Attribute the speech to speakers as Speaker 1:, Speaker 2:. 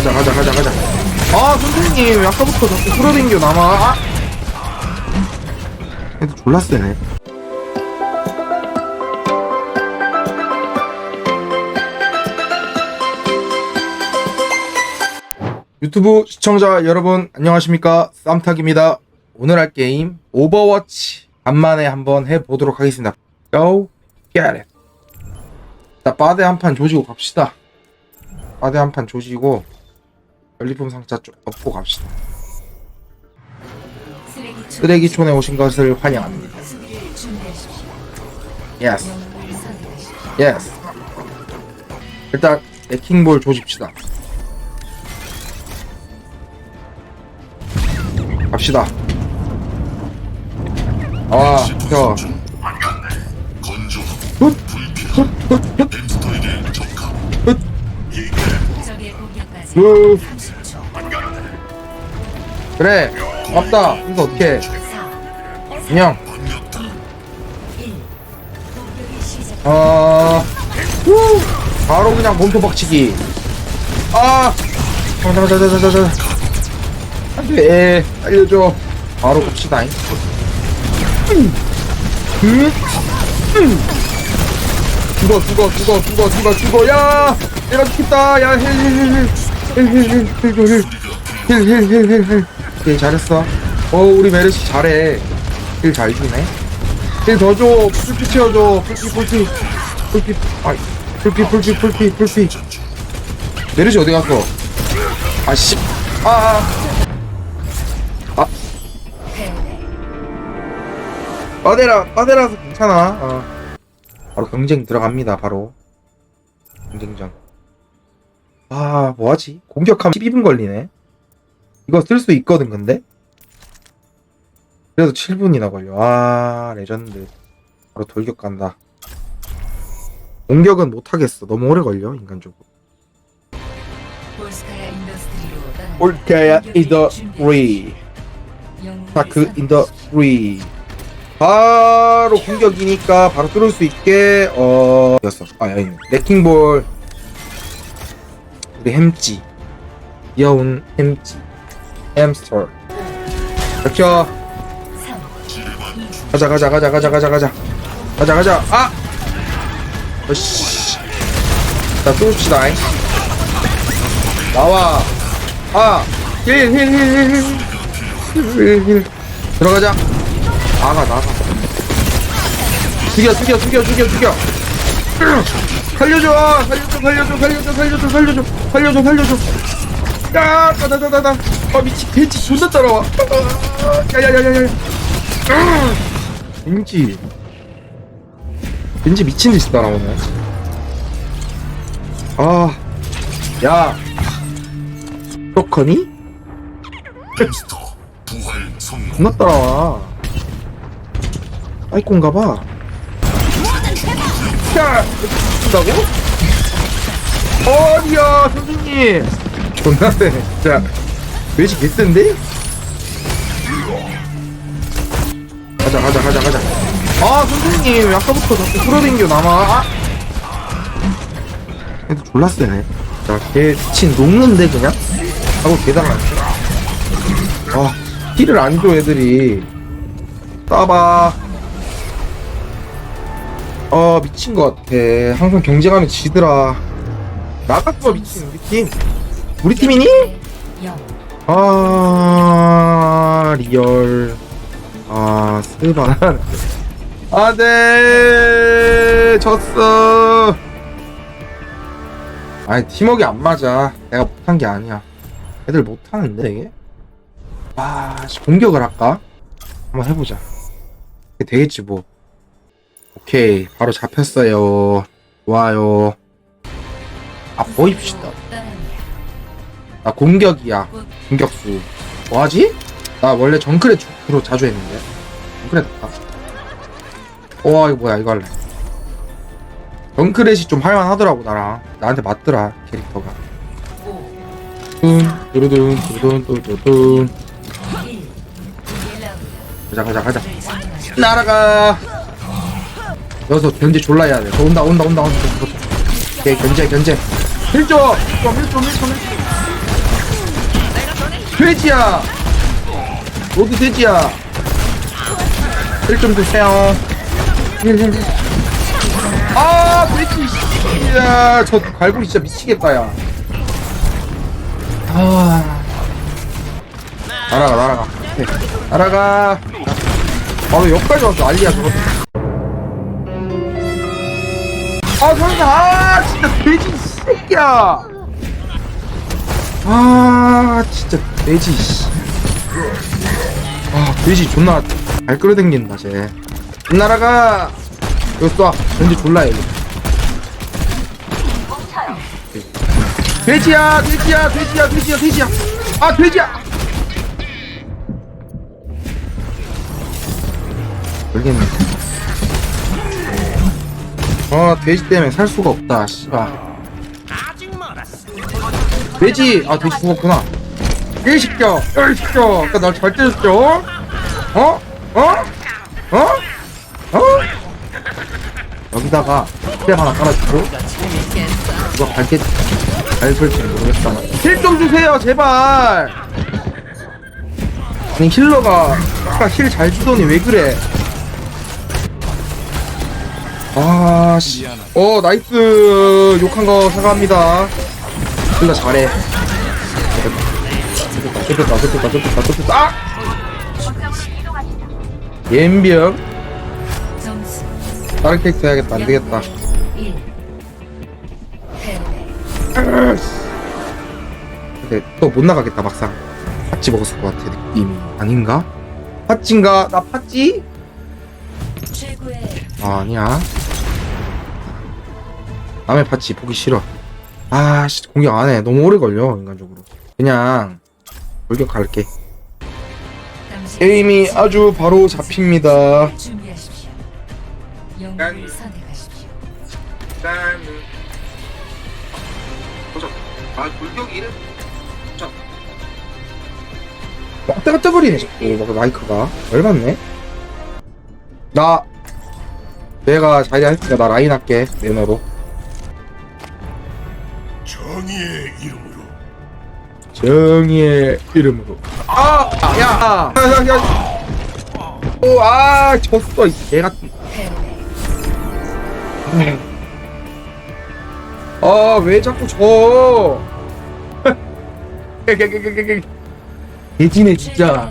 Speaker 1: 가자 가자 가자 가자. 아 선생님 아까부터 자꾸 끌어당겨 남아. 아! 애들 졸라 세네 유튜브 시청자 여러분 안녕하십니까? 쌈탁입니다. 오늘 할 게임 오버워치. 간만에 한번 해보도록 하겠습니다. Go get it. 자 바데 한 판 조지고 갑시다. 바데 한 판 조지고 연리품 상자 좀 엎고 갑시다. 쓰레기촌에 오신 것을 환영합니다. 예스 예스 일단 레킹볼 조집시다. 갑시다. 아, 저,
Speaker 2: 건조
Speaker 1: 훗,
Speaker 2: 햄
Speaker 1: 그래, 맞다. 이거 어떻게?
Speaker 3: 4
Speaker 1: 그냥,
Speaker 2: 반갑다
Speaker 3: 1 공격이 시작
Speaker 1: 아, 후, 바로 그냥 몸통 박치기. 아, 잠깐, 잠깐, 잠깐, 잠깐, 잠깐. 안 돼, 알려줘. 바로 갑시다. 음, 음, 음. 죽어, 죽어, 죽어, 죽어, 죽어, 죽어. 야, 내가 죽겠다. 야, 힐, 힐, 힐, 힐, 힐, 힐, 힐, 힐, 힐, 힐. 힐, 힐, 힐, 힐, 힐. 오케이, 잘했어. 어, 우리 메르시 잘해. 힐 잘 주네. 힐 더 줘. 풀피 채워줘. 풀피, 풀피. 풀피, 아이. 풀피, 풀피, 풀피, 풀피. 메르시 어디 갔어? 아, 씨. 아, 아. 빠데라, 빠데라서 괜찮아. 어. 바로 경쟁 들어갑니다, 바로. 경쟁전. 아, 뭐하지? 공격하면 12분 걸리네. 이거 쓸 수 있거든, 근데? 그래도 7분이나 걸려. 아, 레전드. 바로 돌격 간다. 공격은 못하겠어. 너무 오래 걸려, 인간적으로. 올케야 인더 프리.
Speaker 3: 영웅의
Speaker 1: 다크
Speaker 3: 선-
Speaker 1: 인더 프리. 바로 공격이니까 바로 뚫을 수 있게 어 였어. 아 있네. 레킹볼. 우리 햄찌. 귀여운 햄찌. 햄스터. 켜.
Speaker 3: 삼,
Speaker 1: 가자 가자 가자 가자 가자 가자. 가자 가자. 아. 어씨. 자 뚫읍시다. 잉. 나와. 아. 힐힐힐힐힐. 힐힐힐. 들어가자. 나가 나가. 죽여 죽여 죽여 죽여 죽여. 살려줘 살려줘 살려줘 살려줘 살려줘 살려줘 살려줘 살려줘. 야 따다다다다. 아 미친 돼지 존나 따라와. 야야야야야. 왠지 왠지 미친 듯이 따라오네. 아, 야, 로커니?
Speaker 2: 햄스터 부활 성공
Speaker 1: 존나 따라와. 아이콘가봐. 야, 준다고? 어디야, 선생님. 존나 세. 자, 매시 개센데? 가자, 가자, 가자, 가자. 아, 선생님. 아까부터 자꾸 끌어당겨, 남아. 아! 애들 졸라 세네. 자, 걔 미친 녹는데, 그냥? 하고 쳐. 아, 힐을 안 줘, 애들이. 따봐. 어, 미친 것 같아. 항상 경쟁하면 지더라. 나갔어, 미친, 우리 팀. 우리 팀이니?
Speaker 3: 영
Speaker 1: 아, 리얼. 아, 스바난. 아, 네. 졌어. 아니, 팀워크 안 맞아. 내가 못한 게 아니야. 애들 못하는데, 이게? 아, 씨, 공격을 할까? 한번 해보자. 되겠지, 뭐. 오케이. 바로 잡혔어요. 좋아요. 아, 보입시다. 나 공격이야. 공격수. 뭐하지? 나 원래 정크레 주로 자주 했는데. 정크레 할까? 와 이거 뭐야 이거 할래. 정크렛이 좀 할만하더라고 나랑. 나한테 맞더라 캐릭터가.
Speaker 3: 오,
Speaker 1: 뚠 두루둔 두루둔 뚜뚜둔.
Speaker 3: 1 1라운드
Speaker 1: 가자 가자 가자. 날아가. 여기서 견제 졸라 해야 돼. 저 온다 온다 온다 온다. 오케이 견제 견제. 힐줘. 힐좀 힐좀 힐좀 힐좀. 돼지야. 너도 돼지야. 1점 주세요. 아 돼지 씨야 저 갈고리 진짜 미치겠다 야. 아. 날아가 날아가. 오케이. 날아가. 아왜 여기까지 왔어 알리야 저거. 아 선수 아 진짜 돼지 이 새끼야. 아 진짜 돼지. 씨. 아 돼지 존나 잘 끌어당긴다 쟤. 날아가 이거 쏴. 왠지 졸라 얘 돼지야 돼지야 돼지야 돼지야 돼지야. 아 돼지야! 모르겠네. 아 돼지 때문에 살 수가 없다 씨발 돼지 아 돼지 죽었구나 이 새끼야 야이 새끼야 아까 날잘 때렸죠? 어? 어? 어? 어? 여기다가 스텝 하나 깔아주고 이거 밝게 잘 설지 모르겠다 힐좀 주세요 제발! 아니 힐러가 아까 힐 잘 주더니 왜 그래? 아씨. 어 나이스! 욕한 거 사과합니다. 힐러 잘해 뜯었다 뜯었다 뜯었다 뜯었다. 아! 옌병
Speaker 3: 점수
Speaker 1: 다른 캐릭터 해야겠다 안되겠다.
Speaker 3: 1 패배
Speaker 1: 근데 또 못 나가겠다 막상. 팥찌 먹었을 것 같아 느낌이. 아닌가? 팥찌인가? 나 팥찌?
Speaker 3: 최고의
Speaker 1: 아 아니야. 남의 팥찌 보기 싫어. 아씨 공격 안해. 너무 오래 걸려 인간적으로. 그냥 돌격할게. 게임이 아주 바로 잡힙니다.
Speaker 3: 준비하십시오. 영웅을 선택하십시오.
Speaker 1: 일단은 보자 아 돌격 이름. 자 왔다 갔다 거리네. 자꾸 막 마이크가. 열받네. 나. 내가 자리 할테니까 나 라인 할게 매너로.
Speaker 2: 정의의 이름으로
Speaker 1: 정의의 이름으로. 아! 야! 야 야 야. 오 아 졌어 이
Speaker 3: 패배
Speaker 1: 아. 왜 자꾸 져? 돼지네 진짜